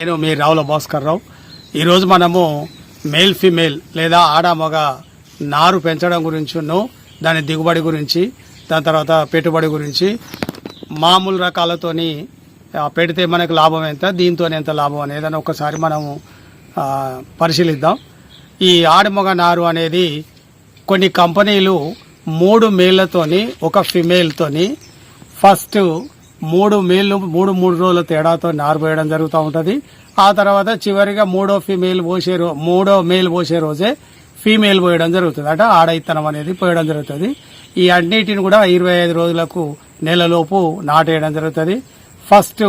నేను మీ రావుల భాస్కర్ రావు. ఈరోజు మనము మేల్ ఫీమేల్ లేదా ఆడ మగ నారు పెంచడం గురించి దాని దిగుబడి గురించి దాని తర్వాత పెట్టుబడి గురించి మామూలు రకాలతోని పెడితే మనకు లాభం ఎంత దీంతో ఎంత లాభం అనేది అని ఒకసారి మనము పరిశీలిద్దాం. ఈ ఆడమగ నారు అనేది కొన్ని కంపెనీలు మూడు మేళ్ళతోని ఒక ఫిమేల్తోని ఫస్ట్ మూడు మేలు మూడు మూడు రోజుల తేడాతో నారు పోయడం జరుగుతూ ఉంటుంది. ఆ తర్వాత చివరిగా మూడో ఫీమేల్ పోసే రో మూడో మేల్ పోసే రోజే ఫీమేల్ పోయడం జరుగుతుంది అంటే ఆడ ఇత్తనం అనేది పోయడం జరుగుతుంది. ఈ అన్నిటిని కూడా ఇరవై ఐదు రోజులకు నెలలోపు నాటేయడం జరుగుతుంది. ఫస్ట్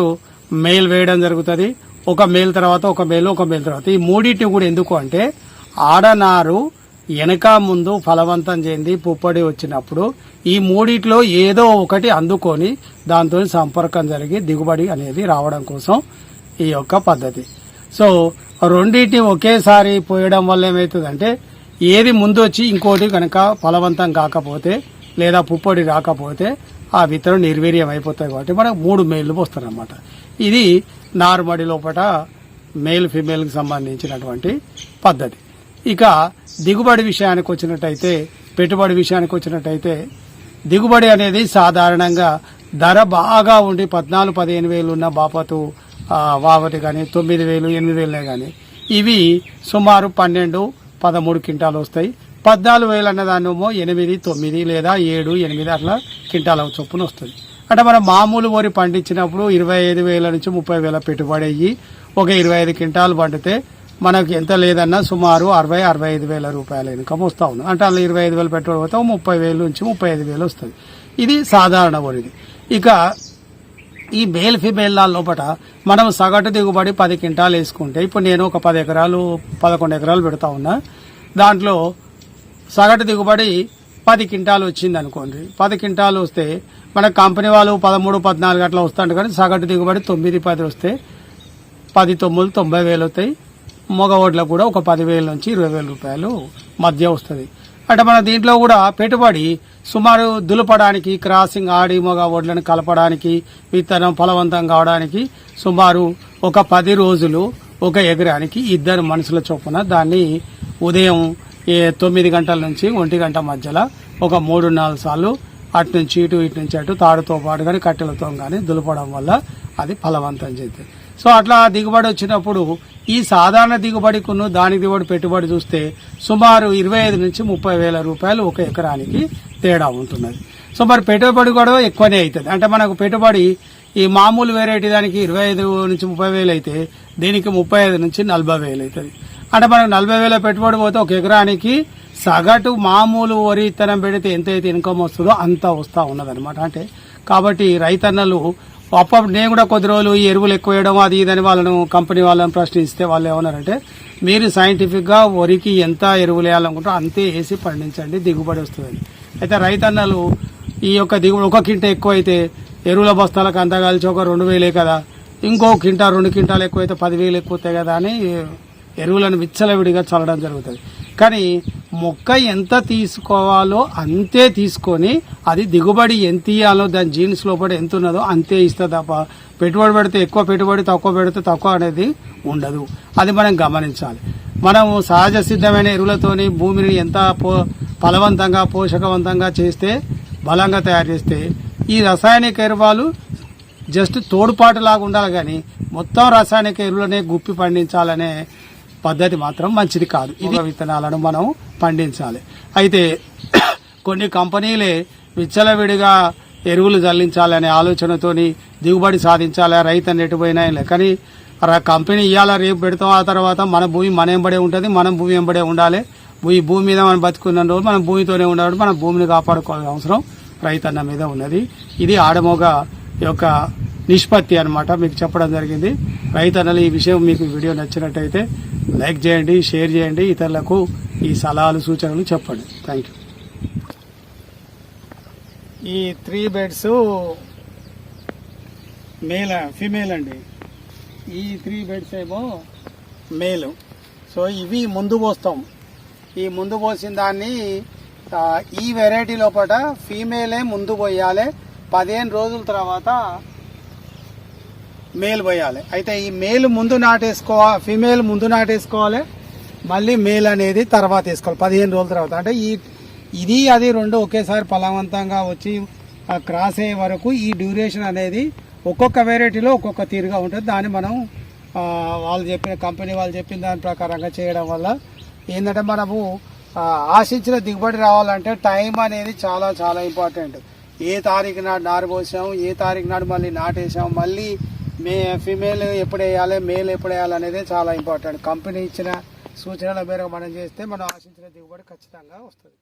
మేల్ వేయడం జరుగుతుంది. ఒక మేల్ తర్వాత ఒక మేలు ఒక మేల్ తర్వాత. ఈ మూడింటిని కూడా ఎందుకు అంటే ఆడనారు వెనక ముందు ఫలవంతం చెంది పుప్పడి వచ్చినప్పుడు ఈ మూడిట్లో ఏదో ఒకటి అందుకొని దాంతో సంపర్కం జరిగి దిగుబడి అనేది రావడం కోసం ఈ యొక్క పద్ధతి. సో రెండింటిని ఒకేసారి పోయడం వల్ల ఏమవుతుందంటే ఏది ముందు వచ్చి ఇంకోటి కనుక ఫలవంతం కాకపోతే లేదా పుప్పొడి రాకపోతే ఆ విత్తనం నిర్వీర్యం అయిపోతాయి కాబట్టి మనకు మూడు మేళ్ళు పోస్తారన్నమాట. ఇది నారుమడి లోపల మేల్ ఫిమేల్కి సంబంధించినటువంటి పద్ధతి. ఇక దిగుబడి విషయానికి వచ్చినట్టయితే పెట్టుబడి విషయానికి వచ్చినట్టయితే దిగుబడి అనేది సాధారణంగా ధర బాగా ఉండి పద్నాలుగు పదిహేను వేలు ఉన్న బాపతు వావటి కానీ తొమ్మిది వేలు ఎనిమిది వేలే కానీ ఇవి సుమారు పన్నెండు పదమూడు క్వింటాలు వస్తాయి. పద్నాలుగు వేలు అన్నదాన్నేమో ఎనిమిది తొమ్మిది లేదా ఏడు ఎనిమిది అట్లా క్వింటాల చొప్పున వస్తుంది. అంటే మనం మామూలు వరి పండించినప్పుడు ఇరవై ఐదు వేల నుంచి ముప్పై వేల పెట్టుబడి అయ్యి ఒక ఇరవై ఐదు క్వింటాలు పండితే మనకు ఎంత లేదన్నా సుమారు అరవై అరవై ఐదు వేల రూపాయల ఇన్కమ్ వస్తూ ఉంది. అంటే అలా ఇరవై ఐదు వేలు పెట్రోల్ పోతే ముప్పై వేలు నుంచి ముప్పై ఐదు వేలు వస్తుంది. ఇది సాధారణ వరిది. ఇక ఈ మేల్ ఫిమేల్ లోపల మనం సగటు దిగుబడి పది క్వింటాలు వేసుకుంటే ఇప్పుడు నేను ఒక పది ఎకరాలు పదకొండు ఎకరాలు పెడతా ఉన్నా దాంట్లో సగటు దిగుబడి పది క్వింటాలు వచ్చింది అనుకోండి. పది క్వింటాలు వస్తే మన కంపెనీ వాళ్ళు పదమూడు పద్నాలుగు అట్లా వస్తాడు కానీ సగటు దిగుబడి తొమ్మిది పది వస్తే పది తొమ్మిది తొంభై వేలు అవుతాయి మగ కూడా ఒక పదివేల నుంచి ఇరవై వేల రూపాయలు మధ్య వస్తుంది. అంటే మన దీంట్లో కూడా పెట్టుబడి సుమారు దులపడానికి క్రాసింగ్ ఆడి మగ ఓట్లను కలపడానికి విత్తనం ఫలవంతం కావడానికి సుమారు ఒక పది రోజులు ఒక ఎకరానికి ఇద్దరు మనుషుల చొప్పున దాన్ని ఉదయం ఏ తొమ్మిది గంటల నుంచి ఒంటి గంట మధ్యలో ఒక మూడు నాలుగు సార్లు అటు నుంచి ఇటు ఇటు నుంచి అటు తాడుతో పాటు కానీ కట్టెలతో కానీ దులపడం వల్ల అది ఫలవంతం చేస్తుంది సో అట్లా దిగుబడి వచ్చినప్పుడు ఈ సాధారణ దిగుబడికును దానికి దిగుబడి పెట్టుబడి చూస్తే సుమారు ఇరవై ఐదు నుంచి ముప్పై వేల రూపాయలు ఒక ఎకరానికి తేడా ఉంటున్నది. సో మరి పెట్టుబడి కూడా ఎక్కువనే అవుతుంది అంటే మనకు పెట్టుబడి ఈ మామూలు వెరైటీ దానికి ఇరవై ఐదు నుంచి ముప్పై వేలు అయితే దీనికి ముప్పై ఐదు నుంచి నలభై వేలు అవుతుంది అంటే మనకు నలభై వేల పెట్టుబడి పోతే ఒక ఎకరానికి సగటు మామూలు వరి విత్తనం పెడితే ఎంత అయితే ఇన్కమ్ వస్తుందో అంత వస్తూ ఉన్నదన్నమాట. అంటే కాబట్టి రైతన్నలు అప్పుడు నేను కూడా కొద్ది రోజులు ఈ ఎరువులు ఎక్కువ వేయడం అది ఇదని వాళ్ళను కంపెనీ వాళ్ళని ప్రశ్నిస్తే వాళ్ళు ఏమన్నారంటే మీరు సైంటిఫిక్గా వరికి ఎంత ఎరువులు వేయాలనుకుంటారో అంతే వేసి పండించండి దిగుబడి వస్తుందని. అయితే రైతన్నలు ఈ యొక్క దిగుబడి ఒక కింట ఎక్కువ అయితే ఎరువుల బస్తాలకు అంతా కలిసి ఒక రెండు వేలే కదా ఇంకో కింటా రెండు కింటాలు ఎక్కువ అయితే పదివేలు ఎక్కువ అవుతాయి కదా అని ఎరువులను విచ్చలవిడిగా చల్లడం జరుగుతుంది. కానీ మొక్క ఎంత తీసుకోవాలో అంతే తీసుకొని అది దిగుబడి ఎంత ఇయ్యాలో దాని జీన్స్ లోపల ఎంత ఉన్నదో అంతే ఇస్తుంది తప్ప పెట్టుబడి పెడితే ఎక్కువ పెట్టుబడి తక్కువ పెడితే తక్కువ అనేది ఉండదు. అది మనం గమనించాలి. మనము సహజ సిద్ధమైన ఎరువులతోని భూమిని ఎంత పో ఫలవంతంగా పోషకవంతంగా చేస్తే బలంగా తయారు చేస్తే ఈ రసాయనిక ఎరువులు జస్ట్ తోడుపాటులాగా ఉండాలి కానీ మొత్తం రసాయనిక ఎరువులనే గుప్పి పండించాలనే పద్ధతి మాత్రం మంచిది కాదు. ఇది విత్తనాలను మనం పండించాలి. అయితే కొన్ని కంపెనీలే విచ్చలవిడిగా ఎరువులు జల్లించాలనే ఆలోచనతోని దిగుబడి సాధించాలి రైతు నెట్టుపోయినా కానీ కంపెనీ ఇవాళ రేపు పెడతాం ఆ తర్వాత మన భూమి మన ఎంబడే ఉంటుంది మనం భూమి ఎంబడే ఉండాలి. ఈ భూమి మీద మనం బతుకున్న రోజు మనం భూమితోనే ఉండాలి మన భూమిని కాపాడుకోవాల్సిన అవసరం రైతన్న మీద ఉన్నది. ఇది ఆడమోగ యొక్క నిష్పత్తి అనమాట మీకు చెప్పడం జరిగింది. రైతన్నలు ఈ విషయం మీకు వీడియో నచ్చినట్టయితే లైక్ చేయండి షేర్ చేయండి. ఇతరులకు ఈ సలహాలు సూచనలు చెప్పండి. థ్యాంక్ యూ ఈ త్రీ బెడ్స్ మేల్ ఫీమేల్ అండి. ఈ త్రీ బెడ్స్ ఏమో మేలు సో ఇవి ముందు పోస్తాం. ఈ ముందు పోసిన దాన్ని ఈ వెరైటీ లోపల ఫీమేలే ముందు పోయాలి. పదిహేను రోజుల తర్వాత మేల్ పోయాలి. అయితే ఈ మేల్ ముందు నాటేసుకోవాలి ఫిమేల్ ముందు నాటేసుకోవాలి. మళ్ళీ మేల్ అనేది తర్వాత వేసుకోవాలి. పదిహేను రోజుల తర్వాత. అంటే ఈ ఇది అది రెండు ఒకేసారి ఫలవంతంగా వచ్చి క్రాస్ అయ్యే వరకు ఈ డ్యూరేషన్ అనేది ఒక్కొక్క వెరైటీలో ఒక్కొక్క తీరుగా ఉంటుంది. దాన్ని మనం వాళ్ళు చెప్పిన కంపెనీ వాళ్ళు చెప్పిన దాని ప్రకారంగా చేయడం వల్ల ఏంటంటే మనము ఆశించిన దిగుబడి రావాలంటే టైం అనేది చాలా చాలా ఇంపార్టెంట్ ఏ తారీఖు నాడు నారు పోసాము ఏ తారీఖు నాడు మళ్ళీ నాటేసాము మళ్ళీ మే ఫిమేల్ ఎప్పుడు వేయాలి మేల్ ఎప్పుడు వేయాలి అనేది చాలా ఇంపార్టెంట్ కంపెనీ ఇచ్చిన సూచనల మేరకు మనం చేస్తే మనం ఆశించిన దిగుబడి ఖచ్చితంగా వస్తుంది.